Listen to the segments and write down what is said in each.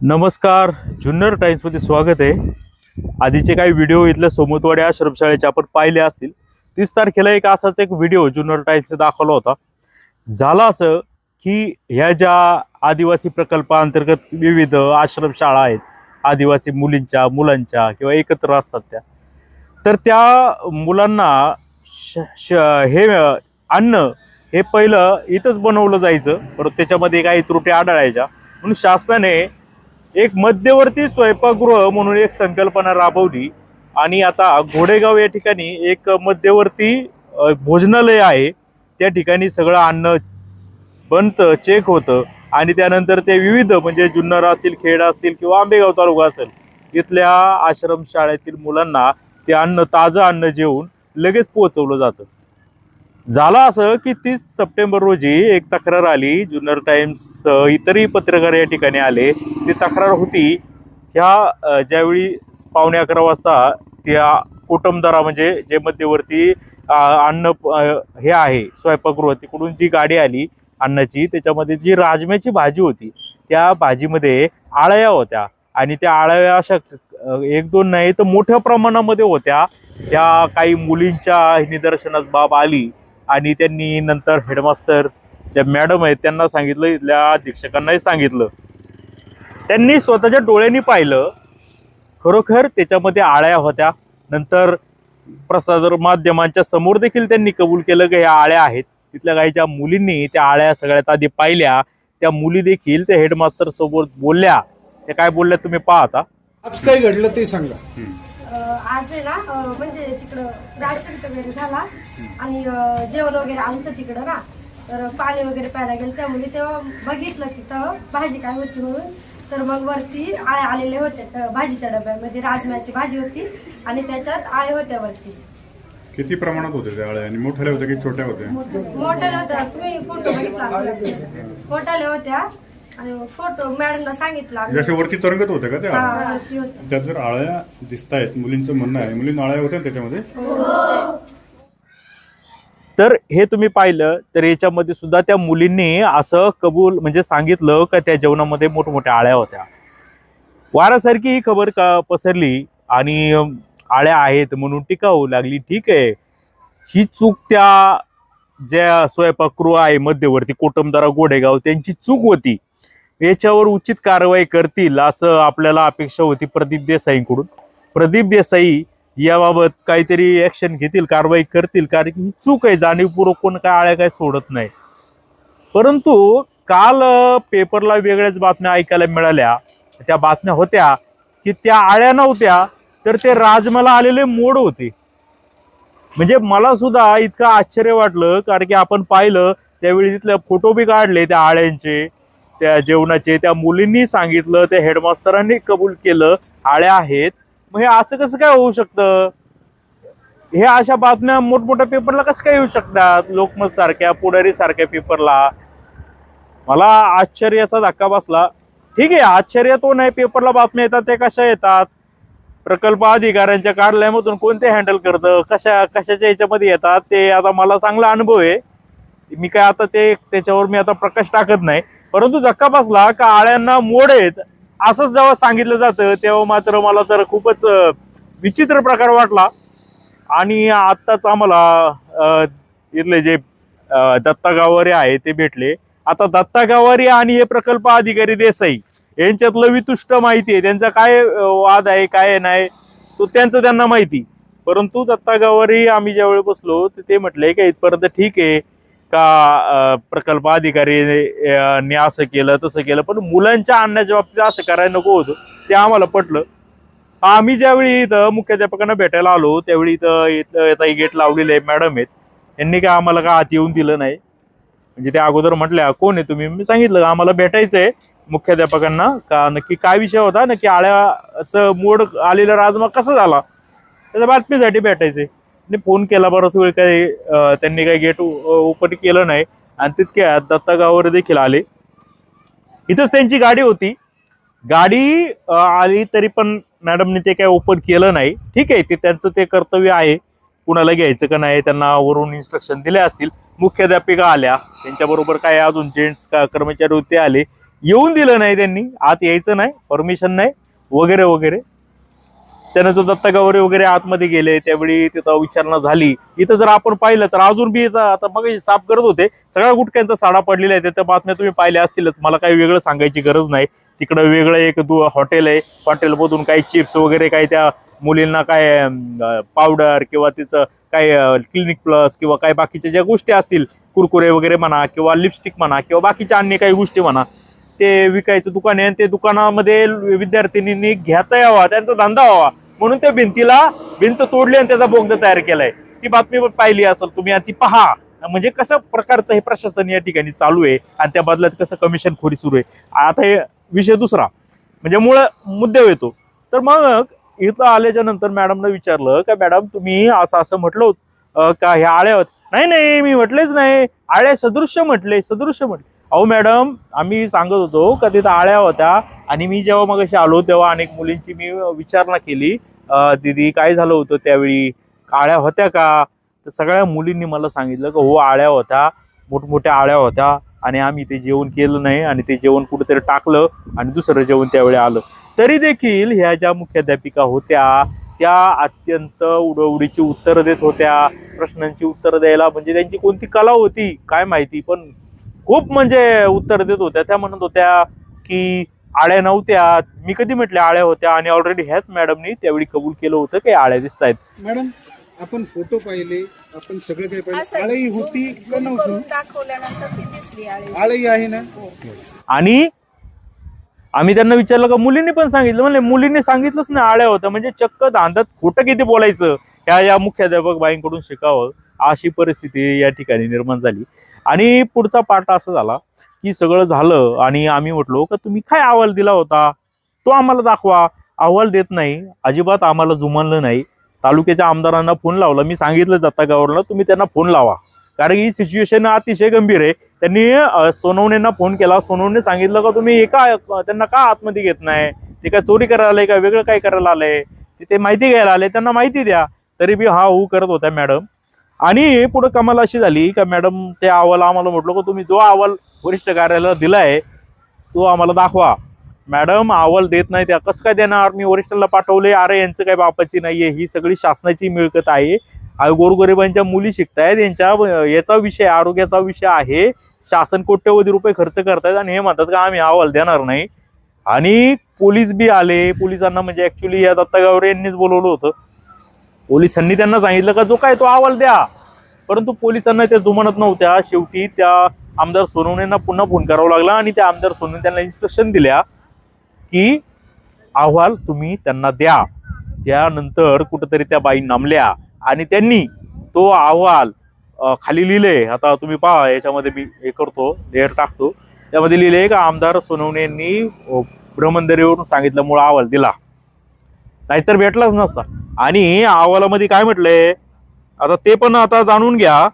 नमस्कार जुन्नर टाइम्समध्ये स्वागत आहे. आधीचे काही व्हिडिओ इथल्या सोमतवाड्या आश्रमशाळेचे आपण पाहिले असतील. तीस तारखेला एक असाच एक व्हिडिओ जुन्नर टाइम्सने दाखवला होता. झालं असं की ह्या ज्या आदिवासी प्रकल्पाअंतर्गत विविध आश्रमशाळा आहेत आदिवासी मुलींच्या मुलांच्या किंवा एकत्र असतात त्या तर त्या मुलांना श श हे अन्न हे पहिलं इथंच बनवलं जायचं. परत त्याच्यामध्ये काही त्रुटी आढळायच्या. म्हणून शासनाने एक मध्यवर्ती स्वयंपाकगृह म्हणून एक संकल्पना राबवली. आणि आता घोडेगाव या ठिकाणी एक मध्यवर्ती भोजनालय आहे. त्या ठिकाणी सगळं अन्न बनतं चेक होतं. आणि त्यानंतर ते विविध म्हणजे जुन्नर असतील खेड असतील किंवा आंबेगाव तालुका असेल इथल्या आश्रमशाळेतील मुलांना ते अन्न ताजं अन्न जेवून लगेच पोहोचवलं जातं. झालं असं की तीस सप्टेंबर रोजी एक तक्रार आली. जुन्नर टाइम्स इतरही पत्रकार या ठिकाणी आले. ती तक्रार होती. ह्या ज्यावेळी पावणे अकरा वाजता त्या कुटुंबदारा म्हणजे जे मध्यवर्ती अन्न हे आहे स्वयंपाकगृह तिकडून जी गाडी आली अन्नाची त्याच्यामध्ये जी राजम्याची भाजी होती त्या भाजीमध्ये आळ्या होत्या. आणि त्या आळ्या अशा एक दोन नाही तर मोठ्या प्रमाणामध्ये होत्या. त्या काही मुलींच्या निदर्शनास बाब आली. आणि त्यांनी नंतर हेडमास्टर ज्या मॅडम आहेत त्यांना सांगितलं इथल्या अधीक्षकांनाही सांगितलं. त्यांनी स्वतःच्या डोळ्यांनी पाहिलं खरोखर त्याच्यामध्ये आळ्या होत्या. नंतर प्रसार माध्यमांच्या समोर देखील त्यांनी कबूल केलं की ह्या आळ्या आहेत. तिथल्या काही ज्या मुलींनी त्या आळ्या सगळ्यात आधी पाहिल्या त्या मुली देखील त्या हेडमास्टर सोबत बोलल्या. त्या काय बोलल्या तुम्ही पाहता आज काय घडलं ते सांगा. अं, आज आहे ना म्हणजे तिकडं राशन वगैरे झाला. आणि जेवण वगैरे आलं तर तिकडं ना. तर पाणी वगैरे प्यायला गेलं त्यामुळे तेव्हा बघितलं तिथं भाजी काय होती म्हणून. तर मग वरती आळे आलेले होते तर भाजीच्या डब्यामध्ये राजम्याची भाजी होती आणि त्याच्यात आळे होत्या वरती. किती प्रमाणात होते त्या अळ्या आणि मोठ्या होत्या की छोट्या होत्या? मोठ्याल्या होत्या तुम्ही फोटो बघितला असेल. मोठ्याल्या होत्या आणि फोटो मॅडमला सांगितलं. जसे वरती तरंगत होत्या का त्या हा. त्यात जर आळ्या दिसतायत मुलींचं म्हणणं आहे मुलींना आळ्या होत्या त्याच्यामध्ये? तर हे तुम्ही पाहिलं तर याच्यामध्ये सुद्धा त्या मुलींनी असं कबूल म्हणजे सांगितलं का त्या जेवणामध्ये मोठमोठ्या आळ्या होत्या. वारासारखी ही खबर का पसरली आणि आळ्या आहेत म्हणून टीका होऊ लागली ठीक आहे. ही चूक त्या ज्या स्वयंपाकगृह आहे मध्यवर्ती कोटमदारा गोडेगाव त्यांची चूक होती. याच्यावर उचित कारवाई करतील असं आपल्याला अपेक्षा होती प्रदीप देसाईंकडून. प्रदीप देसाई याबाबत काहीतरी ऍक्शन घेतील कारवाई करतील कारण की ही चूक आहे जाणीवपूर्वक कोण काय आळ्या काय सोडत नाही. परंतु काल पेपरला वेगळ्याच बातम्या ऐकायला मिळाल्या. त्या बातम्या होत्या की त्या आळ्या नव्हत्या तर ते राजमाला आलेले मोड होते. म्हणजे मला सुद्धा इतकं आश्चर्य वाटलं कारण की आपण पाहिलं त्यावेळी तिथले फोटो बी काढले त्या आळ्यांचे त्या जेवणाचे त्या मुलींनी सांगितलं त्या हेडमास्तरांनी कबूल केलं आळ्या आहेत. मग हे असं कसं काय होऊ शकतं? हे अशा बातम्या मोठमोठ्या पेपरला कसं काय येऊ शकतात? लोकमत सारख्या पुढारी सारख्या पेपरला मला आश्चर्याचा धक्का बसला. ठीक आहे आश्चर्य तो नाही. पेपरला बातम्या येतात ते कशा येतात? प्रकल्प अधिकाऱ्यांच्या कार्यालयामधून कोणते हँडल करतं? कशा कशाच्या याच्यामध्ये येतात? ते आता मला चांगला अनुभव आहे. मी काय आता ते त्याच्यावर मी आता प्रकाश टाकत नाही. परंतु धक्का बसला का आळ्यांना मोड आहेत. असंच जेव्हा सांगितलं जातं तेव्हा मात्र मला तर खूपच विचित्र प्रकार वाटला. आणि आत्ताच आम्हाला इथले जे दत्ता गावारे आहे ते भेटले. आता दत्ता गावारे आणि हे प्रकल्प अधिकारी देसाई यांच्यातलं वितुष्ट माहिती आहे. त्यांचा काय वाद आहे काय नाही तो त्यांचं त्यांना माहिती. परंतु दत्ता गावारी आम्ही ज्यावेळी बसलो तर ते म्हटले की इथपर्यंत ठीक आहे? का प्रकल्प अधिकारी ने असं केलं तसं केलं पण मुलांच्या आणण्याच्या बाबतीत असं करायला नको होतं. ते आम्हाला पटलं. आम्ही ज्यावेळी इथं मुख्याध्यापकांना भेटायला आलो त्यावेळी इथं इथं गेट लावलेले आहे मॅडम आहेत. यांनी काय आम्हाला काय आत येऊन दिलं नाही. म्हणजे ते अगोदर म्हटल्या कोण आहे तुम्ही? मी सांगितलं आम्हाला भेटायचं आहे मुख्याध्यापकांना. का नक्की काय विषय होता? नक्की आळ्याचं मोड आलेला राजमा कसा झाला? त्याच्या बातमीसाठी भेटायचे आणि फोन केला बराच वेळ काही त्यांनी काही गेट ओपन केलं नाही. आणि तितक्या दत्ता गावावर देखील आले. इथंच त्यांची गाडी होती. गाडी आली तरी पण मॅडमने ते काय ओपन केलं नाही. ठीक आहे ते त्यांचं ते कर्तव्य आहे. कुणाला घ्यायचं का नाही त्यांना वरून इन्स्ट्रक्शन दिले असतील. मुख्याध्यापिका आल्या. त्यांच्याबरोबर काय अजून जेंट्स का कर्मचारी होते आले. येऊन दिलं नाही त्यांनी. आत यायचं नाही परमिशन नाही. वगैरे वगैरे. त्यानं जो दत्ता गवरे वगैरे आतमध्ये गेले त्यावेळी तिथं विचारणा झाली. इथं जर आपण पाहिलं तर अजून बी इथं आता मग साफ करत होते. सगळ्या गुटक्यांचा साडा पडलेला आहे. त्या बातम्या तुम्ही पाहिल्या असतीलच. मला काही वेगळं सांगायची गरज नाही. तिकडं वेगळं एक दु हॉटेल आहे. हॉटेलमधून काही चिप्स वगैरे काही त्या मुलींना काय पावडर किंवा तिचं काय क्लिनिक प्लस किंवा काय बाकीच्या ज्या गोष्टी असतील कुरकुरे वगैरे म्हणा किंवा लिपस्टिक म्हणा किंवा बाकीच्या अन्य काही गोष्टी म्हणा ते विकायचं दुकान आहे आणि ते दुकानामध्ये विद्यार्थिनींनी घेता यावा त्यांचा धंदा व्हावा. म्हणून त्या भिंतीला भिंत तोडली आणि त्याचा बोगदा तयार केलाय. ती बातमी पाहिली असेल तुम्ही ती पहा. म्हणजे कशा प्रकारचं हे प्रशासन या ठिकाणी चालू आहे आणि त्या बदल्यात कसं कमिशन खोरी सुरू आहे. आता हे विषय दुसरा. म्हणजे मुळ मुद्द्यावर येतो. तर मग इथं आल्याच्यानंतर मॅडमनं विचारलं का मॅडम तुम्ही असं असं म्हटलं का ह्या आळ्या होत? नाही नाही मी म्हटलेच नाही. आळ्या सदृश्य म्हटले सदृश्य म्हटले. अहो मॅडम आम्ही सांगत होतो का तिथं आळ्या होत्या आणि मी जेव्हा मग आलो तेव्हा अनेक मुलींची मी विचारणा केली. दिदी दीदी काय झालं होतं त्यावेळी? आळ्या होत्या का? तर सगळ्या मुलींनी मला सांगितलं की हो आळ्या होत्या. मोठमोठ्या आळ्या होत्या आणि आम्ही ते जेवण केलं नाही आणि ते जेवण कुठेतरी टाकलं आणि दुसरं जेवण त्यावेळी आलं. तरी देखील ह्या ज्या मुख्याध्यापिका होत्या त्या अत्यंत उडवडीची उत्तरं देत होत्या प्रश्नांची उत्तरं द्यायला. म्हणजे त्यांची कोणती कला होती काय माहिती पण खूप म्हणजे उत्तर देत होत्या. त्या म्हणत होत्या की आळ्या नव्हत्याच मी कधी म्हटले आळ्या होत्या आणि ऑलरेडी ह्याच मॅडमनी त्यावेळी कबूल केलं होतं की आळ्या दिसत आहेत मॅडम आपण फोटो पाहिले आपण सगळं काही पाहिलं. आळई होती का zoom नव्हती? करून दाखवल्यानंतर ती दिसली आळी आळई आहे ना? आणि आम्ही त्यांना विचारलं का? मुलींनी पण सांगितलं. म्हणजे मुलींनी सांगितलंच नाही आळ्या होत्या. म्हणजे चक्क दांदात खोटं किती बोलायचं? ह्या या मुख्याध्यापक बाईंकडून शिकावं. अशी परिस्थिती या ठिकाणी निर्माण झाली. आणि पुढचा पार्ट असा झाला की सगळं झालं आणि आम्ही म्हटलो का तुम्ही काय अहवाल दिला होता? तो आम्हाला दाखवा. अहवाल देत नाही. अजिबात आम्हाला जुमानलं नाही. तालुक्याच्या आमदारांना फोन लावला. मी सांगितलं दत्ता गावरला तुम्ही त्यांना फोन लावा. कारण ही सिच्युएशन अतिशय गंभीर आहे. त्यांनी सोनवणेंना फोन केला. सोनवणे सांगितलं का तुम्ही एका त्यांना का आतमध्ये घेत नाही? ते काय चोरी करायला आले का? वेगळं काय करायला आलंय ते- ते माहिती घ्यायला आले. त्यांना माहिती द्या. तरी बी हा हू करत होत्या मॅडम. आणि पुढे कमाल अशी झाली का मॅडम ते अहवाल आम्हाला म्हटलं का तुम्ही जो अहवाल वरिष्ठ कार्यालयाला दिलाय तो आम्हाला दाखवा. मॅडम अहवाल देत नाही त्या कसं काय देणार? मी वरिष्ठाला पाठवले अरे यांचं काय बापाची आहे ही सगळी शासनाची मिळकत आहे. गोरगरिबांच्या मुली शिकतायत. यांच्या याचा विषय आरोग्याचा विषय आहे. शासन कोट्यवधी रुपये खर्च करतायत आणि हे म्हणतात का आम्ही अहवाल देणार नाही. आणि पोलीस बी आले. पोलिसांना म्हणजे ॲक्च्युली या दत्ता गावरे यांनीच बोलवलं होतं. पोलिसांनी त्यांना सांगितलं का जो काय तो अहवाल द्या. परंतु पोलिसांना त्या जुमानत नव्हत्या. शेवटी त्या आमदार सोनवणेंना पुन्हा फोन करावा लागला आणि त्या आमदार सोनवणे त्यांना इन्स्ट्रक्शन दिल्या की अहवाल तुम्ही त्यांना द्या. त्यानंतर कुठंतरी त्या बाई नामल्या आणि त्यांनी तो अहवाल खाली लिहिले. आता तुम्ही पहा याच्यामध्ये मी हे करतो लेअर टाकतो. त्यामध्ये लिहिले का आमदार सोनवणे यांनी ब्रह्मंदरीवरून सांगितल्यामुळं अहवाल दिला. नाहीतर भेटलाच नसता. आणि अहवालामध्ये काय म्हटलंय आता ते पण आता जाणून घ्या.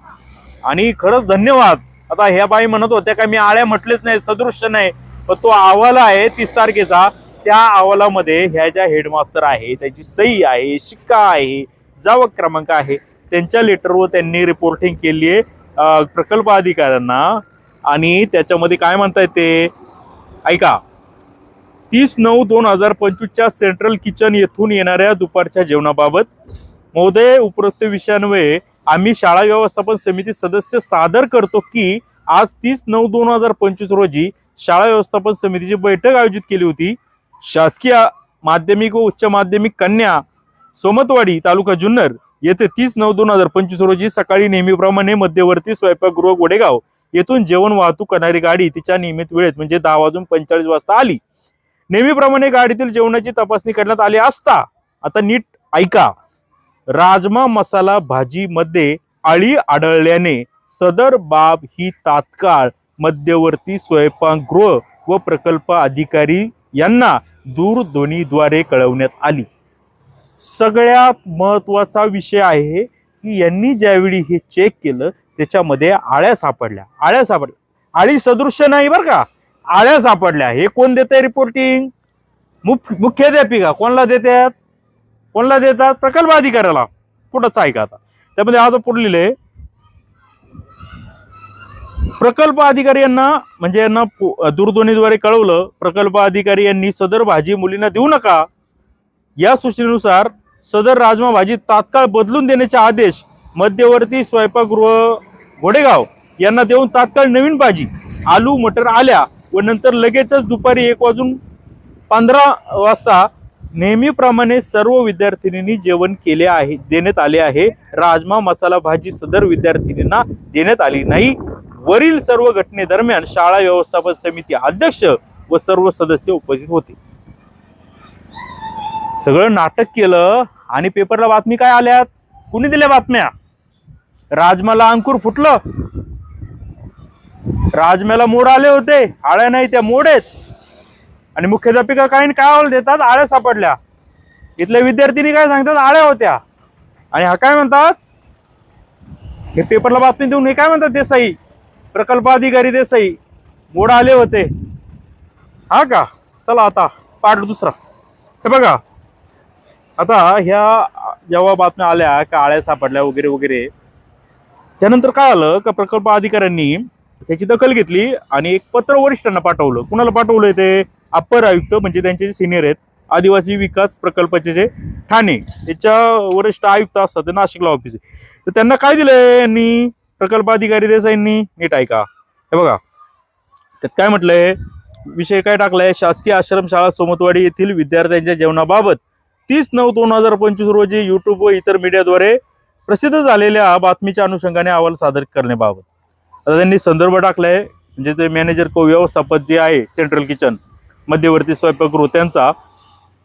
आणि खरंच धन्यवाद. आता ह्या बाई म्हणत होत्या का मी आळ्या म्हटलेच नाही सदृश्य नाही. पण तो अहवाल आहे तीस तारखेचा. त्या अहवालामध्ये ह्या ज्या हेडमास्तर आहे त्याची सही आहे शिक्का आहे जावक क्रमांक आहे. त्यांच्या लेटरवर त्यांनी रिपोर्टिंग केली आहे प्रकल्प अधिकाऱ्यांना. आणि त्याच्यामध्ये काय म्हणता ते? ऐका. तीस नऊ दोन हजार पंचवीसच्या सेंट्रल किचन येथून येणाऱ्या दुपारच्या जेवणाबाबत. महोदय उपरोक्त विषयान्वये आम्ही शाळा व्यवस्थापन समिती सदस्य सादर करतो की आज तीस नऊ दोन हजार पंचवीस रोजी शाळा व्यवस्थापन समितीची बैठक आयोजित केली होती. शासकीय माध्यमिक व उच्च माध्यमिक कन्या सोमतवाडी तालुका जुन्नर येथे तीस नऊ दोन हजार पंचवीस रोजी सकाळी नेहमीप्रमाणे मध्यवर्ती स्वयंपाकगृह गोडेगाव येथून जेवण वाहतूक करणारी गाडी तिच्या नियमित वेळेत म्हणजे दहा वाजून पंचेचाळीस वाजता आली. नेहमीप्रमाणे गाडीतील जेवणाची तपासणी करण्यात आली असता आता नीट ऐका. राजमा मसाला भाजीमध्ये आळी आढळल्याने सदर बाब ही तात्काळ मध्यवर्ती स्वयंपाकगृह व प्रकल्प अधिकारी यांना दूरध्वनीद्वारे कळवण्यात आली. सगळ्यात महत्त्वाचा विषय आहे की यांनी ज्यावेळी हे चेक केलं त्याच्यामध्ये आळ्या सापडल्या. आळ्या सापडल्या. आळी सदृश्य नाही बरं का? आळ्या सापडल्या. हे कोण देत आहे रिपोर्टिंग मुख मुख्याध्यापिका कोणाला देतात कोणाला देतात? प्रकल्प अधिकाऱ्याला. पुढंच ऐका आता. त्यामध्ये आज पुढे लिहिले प्रकल्प अधिकारी यांना म्हणजे यांना दूरध्वनीद्वारे कळवलं प्रकल्प अधिकारी यांनी सदर भाजी मुलींना देऊ नका. या सूचनेनुसार सदर राजमा भाजी तात्काळ बदलून देण्याचे आदेश मध्यवर्ती स्वयंपाकगृह घोडेगाव यांना देऊन तात्काळ नवीन भाजी आलू मटर आल्या. व नंतर लगेचच दुपारी एक वाजून पंधरा वाजता नेहमीप्रमाणे सर्व विद्यार्थिनींनी जेवण केले आहे देण्यात आले आहे. राजमा मसाला भाजी सदर विद्यार्थिनींना देण्यात आली नाही. वरील सर्व घटनेदरम्यान शाळा व्यवस्थापन समिती अध्यक्ष व सर्व सदस्य उपस्थित होते. सगळं नाटक केलं आणि पेपरला बातमी काय आल्यात? कुणी दिल्या बातम्या? राजमाला अंकुर फुटलं? राजम्याला मोड आले होते. आळ्या नाही त्या मोड आहेत आणि मुख्याध्यापिका काही काय देतात? आळ्या सापडल्या. इथल्या विद्यार्थिनी काय सांगतात? आळ्या होत्या. आणि हा काय म्हणतात? हे पेपरला बातमी देऊन हे काय म्हणतात देसाई? प्रकल्प अधिकारी देसाई. मोड आले होते. हा का? चला आता पाठ दुसरा. हे बघा. आता ह्या जेव्हा बातम्या आल्या का आळ्या सापडल्या वगैरे वगैरे त्यानंतर काय आलं? का प्रकल्प अधिकाऱ्यांनी त्याची दखल घेतली आणि एक पत्र वरिष्ठांना पाठवलं. कुणाला पाठवलंय ते? अप्पर आयुक्त म्हणजे त्यांचे जे सिनियर आहेत आदिवासी विकास प्रकल्पाचे जे ठाणे त्याच्या वरिष्ठ आयुक्त असतात नाशिकला ऑफिस तर त्यांना काय दिलंय यांनी? प्रकल्प अधिकारी देसाईंनी? नीट ऐका. हे बघा. त्यात काय म्हटलंय? विषय काय टाकलाय? शासकीय आश्रमशाळा सोमतवाडी येथील विद्यार्थ्यांच्या जेवणाबाबत तीस नऊ दोन हजार पंचवीस रोजी युट्यूब व इतर मीडियाद्वारे प्रसिद्ध झालेल्या बातमीच्या अनुषंगाने अहवाल सादर करण्याबाबत. आता त्यांनी संदर्भ टाकलाय म्हणजे ते मॅनेजर को व्यवस्थापक जे आहे सेंट्रल किचन मध्यवर्ती स्वयंपाकगृह त्यांचा.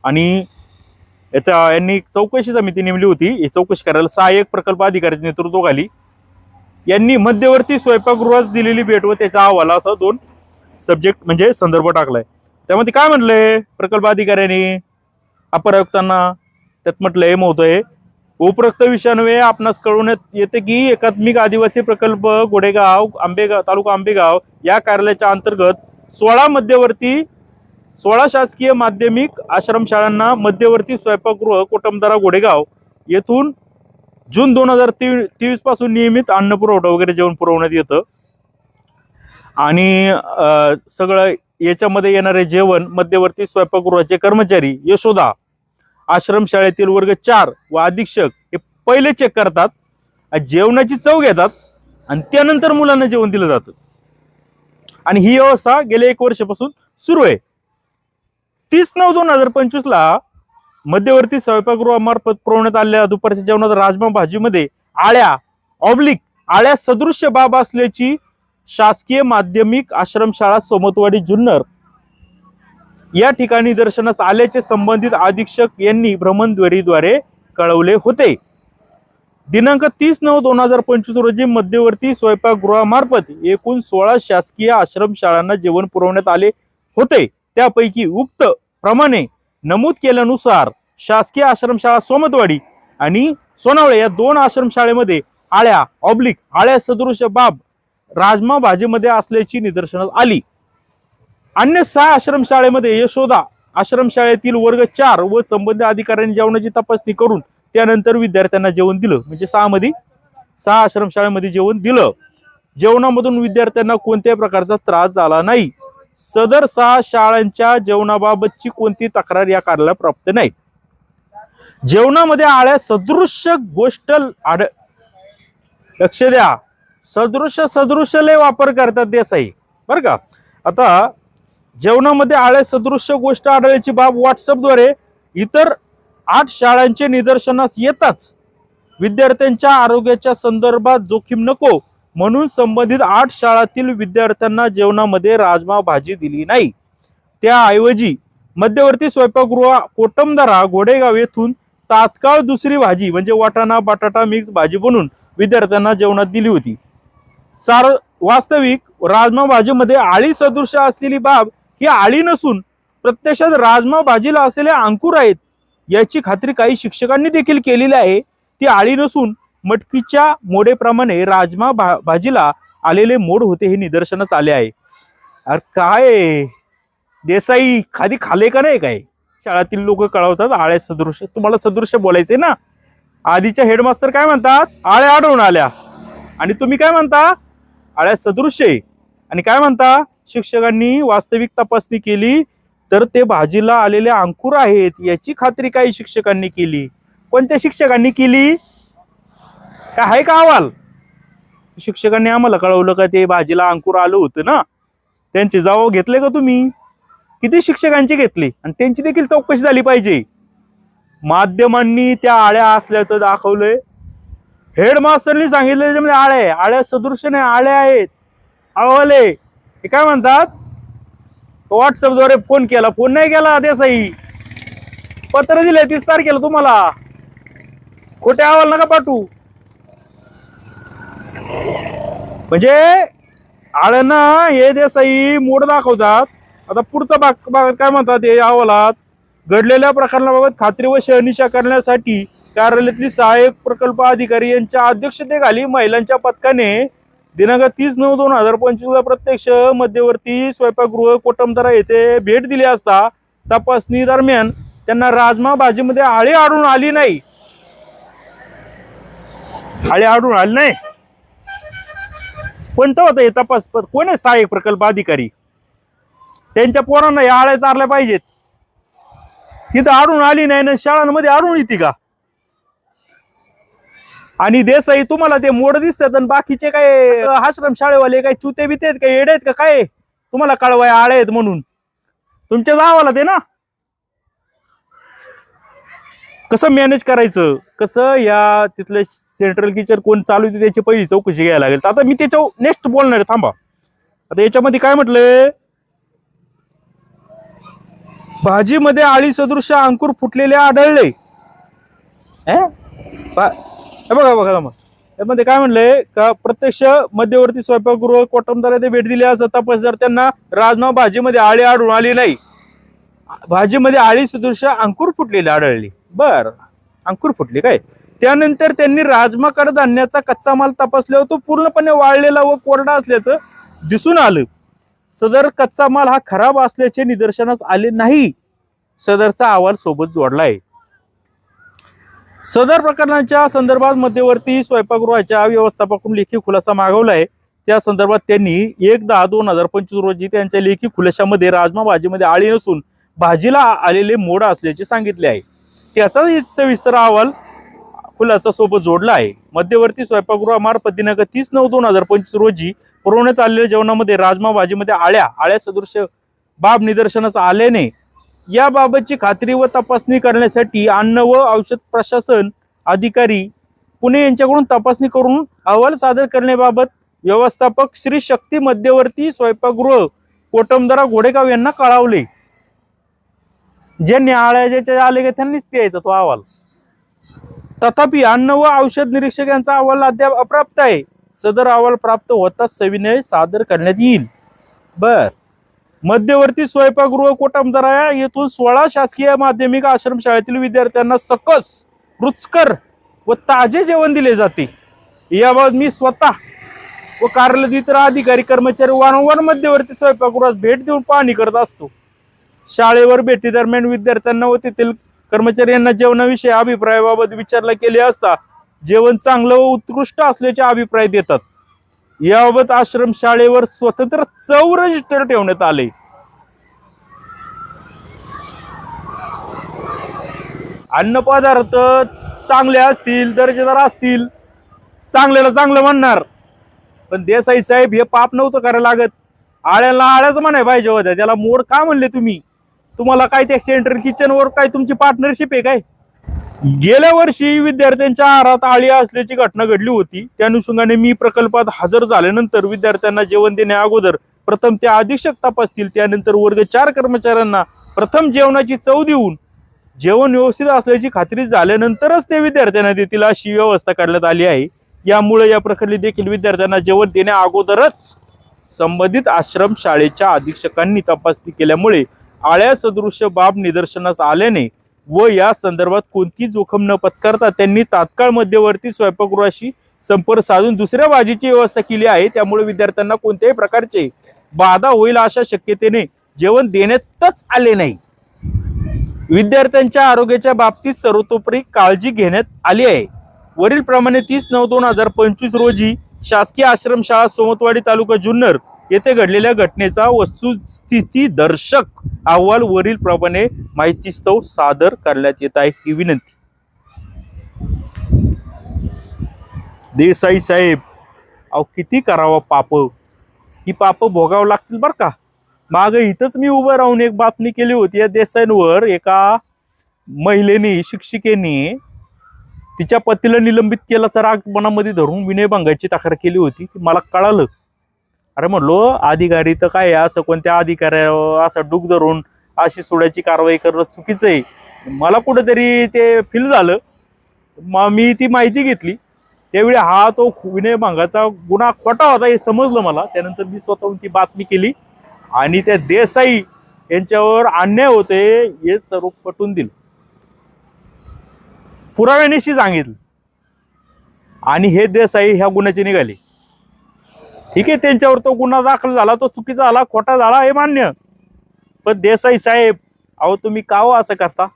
आणि त्या यांनी चौकशी समिती नेमली होती. ही चौकशी करायला सहाय्यक प्रकल्प अधिकाऱ्याच्या नेतृत्वाखाली यांनी मध्यवर्ती स्वयंपाकगृहास दिलेली भेट व त्याचा अहवाल असा दोन सब्जेक्ट म्हणजे संदर्भ टाकलाय. त्यामध्ये काय म्हटलंय प्रकल्प अधिकाऱ्यांनी? अपर आयुक्तांना त्यात म्हटलंय आहे उपरोक्त विषयान्वये आपणास कळवण्यात येते की एकात्मिक आदिवासी प्रकल्प गोडेगाव आंबेगाव तालुका आंबेगाव या कार्यालयाच्या अंतर्गत सोळा मध्यवर्ती सोळा शासकीय माध्यमिक आश्रमशाळांना मध्यवर्ती स्वयंपाकगृह कोटमदारा गोडेगाव येथून जून दोन हजार तेवीसपासून नियमित अन्न पुरवठा वगैरे जेवण पुरवण्यात येतं. आणि सगळं याच्यामध्ये येणारे जेवण मध्यवर्ती स्वयंपाकगृहाचे कर्मचारी यशोदा आश्रमशाळेतील वर्ग चार व अधीक्षक हे पहिले चेक करतात जेवणाची चव घेतात आणि त्यानंतर मुलांना जेवण दिलं जातं. आणि ही व्यवस्था गेल्या एक वर्षापासून सुरू आहे. तीस नऊ दोन हजार पंचवीस ला मध्यवर्ती स्वयंपाकगृहामार्फत पुरवण्यात आलेल्या दुपारच्या जेवणात राजमा भाजीमध्ये आळ्या ऑब्लिक आळ्या सदृश्य बाब असल्याची शासकीय माध्यमिक आश्रमशाळा सोमतवाडी जुन्नर या ठिकाणी दर्शनास आल्याचे संबंधित अधीक्षक यांनी भ्रमणध्वरीद्वारे कळवले होते. दिनांक तीस नऊ दोन हजार पंचवीस रोजी मध्यवर्ती स्वयंपाकगृहामार्फत एकूण सोळा शासकीय आश्रमशाळांना जेवण पुरवण्यात आले होते. त्यापैकी उक्त प्रमाणे नमूद केल्यानुसार शासकीय आश्रमशाळा सोमतवाडी आणि सोनावळे या दोन आश्रमशाळेमध्ये आळ्या ऑब्लिक आळ्या सदृश बाब राजमा भाजीमध्ये असल्याची निदर्शनास आली. अन्य सहा आश्रमशाळेमध्ये यशोदा आश्रमशाळेतील वर्ग चार व संबंधित अधिकाऱ्यांनी जेवणाची तपासणी करून त्यानंतर विद्यार्थ्यांना जेवण दिलं. म्हणजे सहा मध्ये सहा आश्रमशाळेमध्ये जेवण दिलं. जेवणामधून विद्यार्थ्यांना कोणत्याही प्रकारचा त्रास झाला नाही. सदर सहा शाळांच्या जेवणाबाबतची कोणती तक्रार या कार्याला प्राप्त नाही. जेवणामध्ये आळ्या सदृश्य गोष्ट आढ लक्ष द्या. सदृश्य सदृश्य लय वापर करतात देसाई. बरं का? आता जेवणामध्ये आळ्या सदृश्य गोष्ट आढळल्याची बाब व्हॉट्सअपद्वारे इतर आठ शाळांचे निदर्शनास येताच विद्यार्थ्यांच्या आरोग्याच्या संदर्भात जोखीम नको म्हणून संबंधित आठ शाळातील विद्यार्थ्यांना जेवणामध्ये राजमा भाजी दिली नाही. त्याऐवजी मध्यवर्ती स्वयंपाकगृह कोटमदारा घोडेगाव येथून तात्काळ दुसरी भाजी म्हणजे वाटाणा बटाटा मिक्स भाजी बनवून विद्यार्थ्यांना जेवणात दिली होती. सार वास्तविक राजमा भाजीमध्ये आळी सदृश असलेली बाब ही आळी नसून प्रत्यक्षात राजमा भाजीला असलेले अंकुर आहेत याची खात्री काही शिक्षकांनी देखील केलेली आहे. ती आळी नसून मटकीच्या मोडेप्रमाणे राजमा भा भाजीला आलेले मोड होते हे निदर्शनास आले आहे. अरे काय? देसाई खादी खाले का नाही काय? शाळातील लोक कळवतात आळ्या सदृश तुम्हाला सदृश्य बोलायचे ना? आधीच्या हेडमास्तर काय म्हणतात? आळ्या आढळून आल्या. आणि तुम्ही काय म्हणता? आळ्या सदृश्य आहे. आणि काय म्हणता? शिक्षकांनी वास्तविक तपासणी केली तर ते भाजीला आलेले अंकुर आहेत याची खात्री काही शिक्षकांनी केली. कोणत्या शिक्षकांनी केली? काय आहे का अहवाल? शिक्षकांनी आम्हाला कळवलं का ते भाजीला अंकुर आलं होतं ना? त्यांचे जबाब घेतले का तुम्ही? किती शिक्षकांची घेतली? आणि त्यांची देखील चौकशी झाली पाहिजे. माध्यमांनी त्या आळ्या असल्याचं दाखवलंय. हेडमास्टरनी सांगितलं त्याच्यामध्ये आळ्या आहे. आळ्या सदृश नाही आळ्या आहेत. अहवाल आहे. हे काय म्हणतात? व्हॉट्सअपद्वारे फोन केला. फोन नाही केला देसाई. पत्र दिले तीस तारखेला तुम्हाला. खोटे अहवाल नका पाठवू. म्हणजे आळ्यांना हे देसाई मूड दाखवतात. आता पुढचा भाग भाग काय म्हणतात हे अहवालात? घडलेल्या प्रकरणाबाबत खात्री व शहनिशा करण्यासाठी कार्यालयातली सहाय्यक प्रकल्प अधिकारी यांच्या अध्यक्षतेखाली महिलांच्या पथकाने दिनांक तीस नऊ दोन हजार पंचवीसला प्रत्यक्ष मध्यवर्ती स्वयंपाकगृह कोटमदरा येथे भेट दिली असता तपासणी दरम्यान त्यांना राजमा भाजीमध्ये आळी आढळून आली नाही. आळी आढळून आली नाही. कोणतं होतं हे तपास? कोण आहे सहाय्यक प्रकल्प अधिकारी? त्यांच्या पोरांना या आळ्या चारल्या पाहिजेत. तिथं आढळून आली नाही ना शाळांमध्ये आढळून येते का? आणि देसाई तुम्हाला ते मोड दिसतात आणि बाकीचे काय आश्रम शाळेवाले काय चुते बिते आहेत काय येडे आहेत का काय? तुम्हाला कळवाय आळे आहेत म्हणून. तुमच्या गावाला ते ना? कसं मॅनेज करायचं? कसं या तिथले सेंट्रल किचन कोण चालू होते त्याची पहिली चौकशी घ्यायला लागेल. आता मी त्याच्या नेक्स्ट बोलणार आहे थांबा. आता याच्यामध्ये काय म्हटलंय भाजीमध्ये आळी सदृश अंकुर फुटलेले आढळले. हे? बघा बघा मग त्यामध्ये काय म्हणलंय का प्रत्यक्ष मध्यवर्ती स्वयंपाकगृह कोटमदार येथे भेट दिली असं तपासदार त्यांना राजमा भाजीमध्ये आळी आढळून आली नाही. भाजीमध्ये आळी सदृश अंकुर फुटलेली आढळली. बर अंकुर फुटली काय? त्यानंतर त्यांनी राजमा कडधान्याचा कच्चा माल तपासल्यावर तो पूर्णपणे वाळलेला व कोरडा असल्याचं दिसून आलं. सदर कच्चा माल हा खराब असल्याचे निदर्शनास आले नाही. सदरचा अहवाल सोबत जोडलाय. सदर प्रकरणाच्या संदर्भात मध्यवर्ती स्वयंपाकगृहाच्या व्यवस्थापकडून लेखी खुलासा मागवलाय. त्या संदर्भात त्यांनी एक दहा दोन हजार पंचवीस रोजी त्यांच्या लेखी खुलाशामध्ये राजमा भाजीमध्ये आळी नसून भाजीला आलेले मोड असल्याचे सांगितले आहे. त्याचा सविस्तर अहवाल खुलासा सोबत जोडला आहे. मध्यवर्ती स्वयंपाकगृहामार्फत दिनांक तीस नऊ दोन हजार पंचवीस रोजी पुरवण्यात आलेल्या जेवणामध्ये राजमा भाजीमध्ये आळ्या आळ्या सदृश बाब निदर्शनास आल्याने याबाबतची खात्री व तपासणी करण्यासाठी अन्न व औषध प्रशासन अधिकारी पुणे यांच्याकडून तपासणी करून अहवाल सादर करण्याबाबत व्यवस्थापक श्री शक्ती मध्यवर्ती स्वयंपाकगृह कोटमदरा घोडेगाव यांना कळवले. जे आळ्या आले का त्यांनीच द्यायचा तो अहवाल. तथापि अन्न व औषध निरीक्षक यांचा अहवाल अद्याप अप्राप्त आहे. सदर अहवाल प्राप्त होताच सविनय सादर करण्यात येईल. बर. मध्यवर्ती स्वयंपाकगृह कोटमदरा येथून सोळा शासकीय माध्यमिक आश्रमशाळेतील विद्यार्थ्यांना सकस रुचकर व ताजे जेवण दिले जाते. याबाबत मी स्वतः व कार्यालयात इतर अधिकारी कर्मचारी वारंवार मध्यवर्ती स्वयंपाकगृहास भेट देऊन पाहणी करत असतो. शाळेवर भेटीदरम्यान विद्यार्थ्यांना व तेथील कर्मचारी यांना जेवणाविषयी अभिप्रायाबाबत विचारला केले असता जेवण चांगलं व उत्कृष्ट असल्याचे अभिप्राय देतात. याबाबत आश्रम शाळेवर स्वतंत्र चव रजिस्टर ठेवण्यात आले. अन्न पदार्थ चांगले असतील दर्जेदार असतील चांगल्याला चांगलं म्हणणार. पण देसाई साहेब हे पाप नव्हतं करायला लागत. आळ्याला आळ्याच म्हणाय पाहिजे होत्या. त्याला मोड का म्हणले तुम्ही? तुम्हाला काय त्या सेंट्रल किचन वर काय तुमची पार्टनरशिप आहे काय? गेल्या वर्षी विद्यार्थ्यांच्या आहारात आळी असल्याची घटना घडली होती. त्या अनुषंगाने मी प्रकल्पात हजर झाल्यानंतर विद्यार्थ्यांना जेवण देण्या अगोदर प्रथम ते अधीक्षक तपासतील त्यानंतर वर्ग चार कर्मचाऱ्यांना प्रथम जेवणाची चव देऊन जेवण व्यवस्थित असल्याची खात्री झाल्यानंतरच ते विद्यार्थ्यांना देतील अशी व्यवस्था करण्यात आली आहे. यामुळे या प्रकरणी देखील विद्यार्थ्यांना जेवण देण्या अगोदरच संबंधित आश्रम शाळेच्या अधीक्षकांनी तपासणी केल्यामुळे आळ्या सदृश्य बाब निदर्शनास आल्याने व या संदर्भात कोणती जोखम न पत्करता त्यांनी तात्काळ मध्यवर्ती स्वयंपाकगृहाशी संपर्क साधून दुसऱ्या भाजीची व्यवस्था केली आहे. त्यामुळे विद्यार्थ्यांना कोणत्याही प्रकारचे बाधा होईल अशा शक्यतेने जेवण देण्यातच आले नाही. विद्यार्थ्यांच्या आरोग्याच्या बाबतीत सर्वतोपरी काळजी घेण्यात आली आहे. वरील प्रमाणे तीस नऊ दोन हजार पंचवीस रोजी शासकीय आश्रमशाळा सोमतवाडी तालुका जुन्नर येथे घडलेल्या घटनेचा वस्तुस्थिती दर्शक अहवाल वरील प्रमाणे माहितीस्तव सादर करण्यात येत आहे. ही विनंती. देसाई साहेब अहो किती करावं पाप? ही पाप भोगावं लागतील बरं का? माग इथंच मी उभं राहून एक बातमी केली होती. या देसाईंवर एका महिलेने शिक्षिकेने तिच्या पतीला निलंबित केल्याचा राग मनामध्ये धरून विनयभंगाची तक्रार केली होती. की मला कळालं. अरे म्हणलो अधिकारी तर काय आहे, असं कोणत्या अधिकाऱ्यावर असं डूक धरून अशी सोडायची कारवाई करणं चुकीचं आहे. मला कुठेतरी ते फील झालं. मग मी ती माहिती घेतली. त्यावेळी हा तो विनयभंगाचा गुन्हा खोटा होता हे समजलं मला. त्यानंतर मी स्वतःहून ती बातमी केली. आणि त्या देसाई यांच्यावर अन्याय होते हे स्वरूप पटून दिलं. पुराव्यानिशी सांगितलं. आणि हे देसाई ह्या गुन्ह्याचे निघाले. ठीक आहे त्यांच्यावर तो गुन्हा दाखल झाला तो चुकीचा झाला खोटा झाला हे मान्य. पण देसाई साहेब अहो तुम्ही का हो असं करता?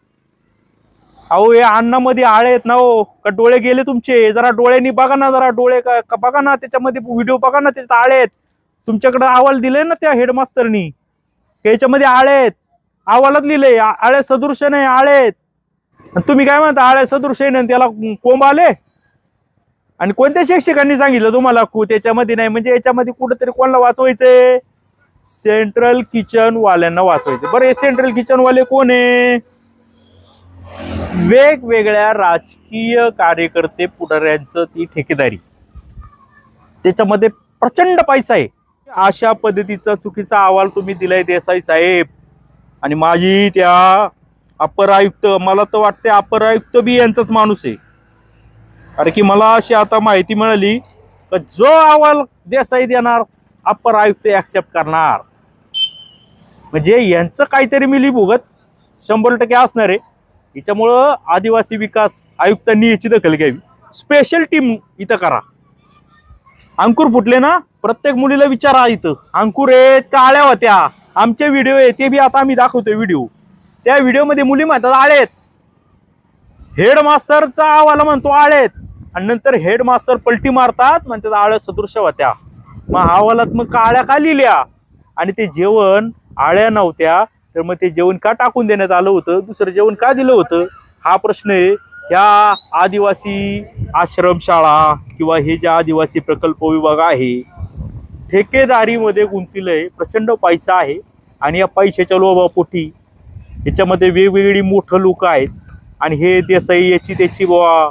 अहो हे अन्नामध्ये आळे आहेत ना हो. का डोळे गेले तुमचे? जरा डोळ्यांनी बघा ना जरा डोळे का बघा ना त्याच्यामध्ये व्हिडिओ बघा ना त्याच्यात आळे आहेत. तुमच्याकडे अहवाल दिले ना त्या हेडमास्टरनी याच्यामध्ये आळे आहेत? अहवालात लिहिले आळे सदृश नाही आळे आहेत. तुम्ही काय म्हणता आळे सदृश नाही त्याला कोंब आले? आणि कोणत्या शिक्षकांनी सांगितलं तुम्हाला कु- त्याच्यामध्ये नाही? म्हणजे याच्यामध्ये कुठंतरी कोणाला वाचवायचंय? सेंट्रल किचन वाल्यांना वाचवायचे बरं हे सेंट्रल किचन वाले कोण आहे? वेगवेगळ्या राजकीय कार्यकर्ते पुढाऱ्यांचं ती ठेकेदारी. त्याच्यामध्ये प्रचंड पैसा आहे. अशा पद्धतीचा चुकीचा अहवाल तुम्ही दिलाय देसाई साहेब. आणि माझी त्या अपर आयुक्त मला तर वाटते अपर आयुक्त बी यांचाच माणूस आहे. अरे की मला अशी आता माहिती मिळाली का जो अहवाल देसाई देणार अप्पर आयुक्त ऍक्सेप्ट करणार. म्हणजे यांचं काहीतरी मिली भुगत शंभर टक्के असणार आहे. याच्यामुळं आदिवासी विकास आयुक्तांनी याची दखल घ्यावी. स्पेशल टीम इथं करा. अंकुर फुटले ना? प्रत्येक मुलीला विचारा इथं. अंकुर आहेत का आळ्या होत्या. आमचे व्हिडिओ आहे ते बी आता आम्ही दाखवतोय व्हिडिओ त्या व्हिडिओमध्ये मुली म्हणतात आळेत हेडमास्टरचा आवाला म्हणतो आळेत. आणि नंतर हेडमास्टर पलटी मारतात म्हणतात आळ्या सदृश होत्या. मग अहवालात मग काळ्या का लिहिल्या? आणि ते जेवण आळ्या नव्हत्या तर मग ते जेवण का टाकून देण्यात आलं होतं? दुसरं जेवण का दिलं होतं? हा प्रश्न आहे. ह्या आदिवासी आश्रमशाळा किंवा हे जे आदिवासी प्रकल्प विभाग आहे ठेकेदारीमध्ये गुंतलेलं प्रचंड पैसा आहे. आणि या पैशाच्या लोभापोटी याच्यामध्ये वेगवेगळी मोठं लोक आहेत. आणि हे देसाई याची त्याची बुवा.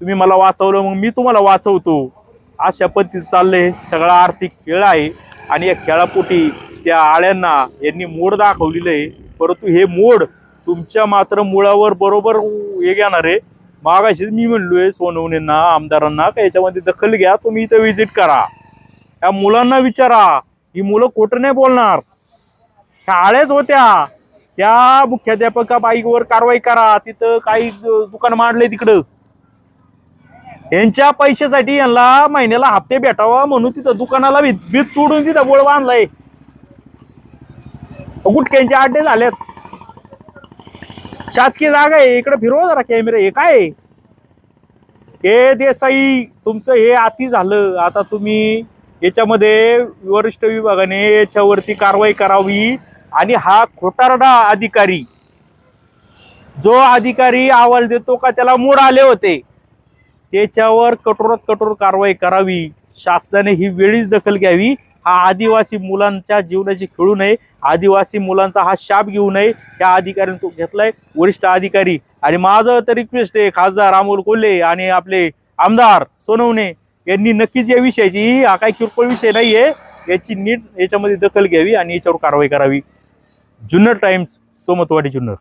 तुम्ही मला वाचवलं मग मी तुम्हाला वाचवतो. अशा पद्धतीचं चाललंय. सगळा आर्थिक खेळ आहे. आणि या खेळापोटी त्या आळ्यांना यांनी मोड दाखवलेलं आहे. परंतु हे मोड तुमच्या मात्र मुळावर बरोबर हे घेणार आहे. मागाशीच मी म्हणलो आहे सोनवणेंना आमदारांना का याच्यामध्ये दखल घ्या तुम्ही इथं व्हिजिट करा. त्या मुलांना विचारा. ही मुलं खोटं नाही बोलणार. त्या आळ्याच होत्या. त्या मुख्याध्यापका बाईकवर कारवाई करा. तिथं काही दुकान मांडले तिकडं. यांच्या पैशासाठी यांना महिन्याला हप्ते भेटावा म्हणून तिथं दुकानाला भीत भीत तोडून तिथं गोळ बांधलाय. गुटक्यांचे अड्डे झालेत. शासकीय जागा आहे. इकडे फिरवा जरा कॅमेरा हे काय? हे देसाई तुमचं हे अति झालं. आता तुम्ही याच्यामध्ये वरिष्ठ विभागाने याच्यावरती कारवाई करावी. आणि हा खोटारडा अधिकारी जो अधिकारी अहवाल देतो का त्याला मूड आले होते त्याच्यावर कठोरात कठोर कारवाई करावी. शासनाने ही वेळीच दखल घ्यावी. हा आदिवासी मुलांच्या जीवनाची खेळू नये. आदिवासी मुलांचा हा शाप घेऊ नये. त्या अधिकाऱ्यांनी तो घेतलाय. वरिष्ठ अधिकारी आणि माझं तर रिक्वेस्ट आहे खासदार अमोल कोल्हे आणि आपले आमदार सोनवणे यांनी नक्कीच या विषयाची हा काही किरकोळ विषय नाहीये. याची नीट याच्यामध्ये दखल घ्यावी आणि याच्यावर कारवाई करावी. जुन्नर टाइम्स सोमतवाडी जुन्नर.